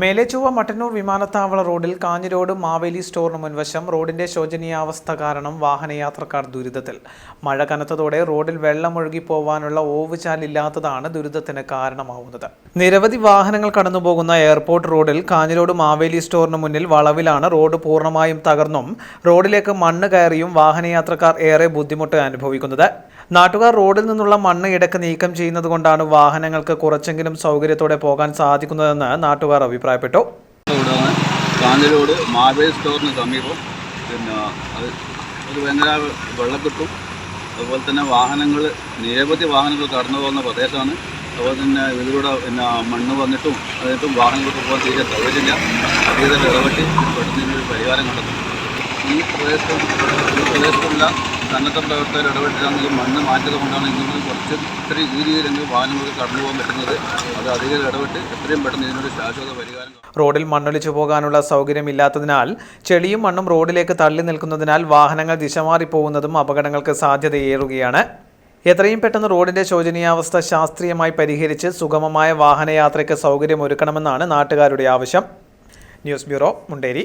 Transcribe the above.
Melechovva Mattannur വിമാനത്താവള റോഡിൽ കാഞ്ഞിരോട് മാവേലി സ്റ്റോറിന് മുൻവശം റോഡിന്റെ ശോചനീയാവസ്ഥ കാരണം വാഹനയാത്രക്കാർ ദുരിതത്തിൽ. മഴ കനത്തതോടെ റോഡിൽ വെള്ളമൊഴുകി പോവാനുള്ള ഓവുചാലില്ലാത്തതാണ് ദുരിതത്തിന് കാരണമാവുന്നത്. നിരവധി വാഹനങ്ങൾ കടന്നുപോകുന്ന എയർപോർട്ട് റോഡിൽ കാഞ്ഞിരോട് മാവേലി സ്റ്റോറിന് മുന്നിൽ വളവിലാണ് റോഡ് പൂർണമായും തകർന്നും റോഡിലേക്ക് മണ്ണ് കയറിയും വാഹനയാത്രക്കാർ ഏറെ ബുദ്ധിമുട്ട് അനുഭവിക്കുന്നത്. നാട്ടുകാർ റോഡിൽ നിന്നുള്ള മണ്ണ് ഇടയ്ക്ക് നീക്കം ചെയ്യുന്നത് കൊണ്ടാണ് വാഹനങ്ങൾക്ക് കുറച്ചെങ്കിലും സൗകര്യത്തോടെ പോകാൻ സാധിക്കുന്നതെന്ന് നാട്ടുകാർ അഭിപ്രായപ്പെട്ടു. കാഞ്ഞിലോട് മാവേലി സ്റ്റോറിന് സമീപം പിന്നെ അത് ഒരു ഭയങ്കര വെള്ളക്കെട്ടും അതുപോലെ തന്നെ വാഹനങ്ങൾ നിരവധി വാഹനങ്ങൾ കടന്നു പോകുന്ന പ്രദേശമാണ്. അതുപോലെ തന്നെ ഇതിലൂടെ പിന്നെ മണ്ണ് വന്നിട്ടും അതിട്ടും വാഹനങ്ങൾക്ക് പോകാൻ തീരെ സൗകര്യമില്ല. അതീതം ഇടപെട്ട് പെട്ടെന്ന് പരിഹാരം കണ്ടെത്തും. ഈ പ്രദേശത്തും പ്രദേശത്തുള്ള സന്നദ്ധ പ്രവർത്തകർ ഇടപെട്ടിട്ടാണ് ഈ മണ്ണ് മാറ്റത് കൊണ്ടാണ് ഇന്നും കുറച്ച് ഇത്രയും ഈ രീതിയിലെങ്കിലും വാഹനങ്ങൾക്ക് കടന്നു പോകാൻ പറ്റുന്നത്. അത് അധികം ഇടപെട്ട് എത്രയും പെട്ടെന്ന് ഇതിനൊരു ശാശ്വത പരിഹാരം റോഡിൽ മണ്ണൊലിച്ചു പോകാനുള്ള സൗകര്യമില്ലാത്തതിനാൽ ചെളിയും മണ്ണും റോഡിലേക്ക് തള്ളി നിൽക്കുന്നതിനാൽ വാഹനങ്ങൾ ദിശ മാറിപ്പോകുന്നതും അപകടങ്ങൾക്ക് സാധ്യതയേറുകയാണ്. എത്രയും പെട്ടെന്ന് റോഡിന്റെ ശോചനീയാവസ്ഥ ശാസ്ത്രീയമായി പരിഹരിച്ച് സുഗമമായ വാഹനയാത്രയ്ക്ക് സൗകര്യമൊരുക്കണമെന്നാണ് നാട്ടുകാരുടെ ആവശ്യം. News bureau Munderi.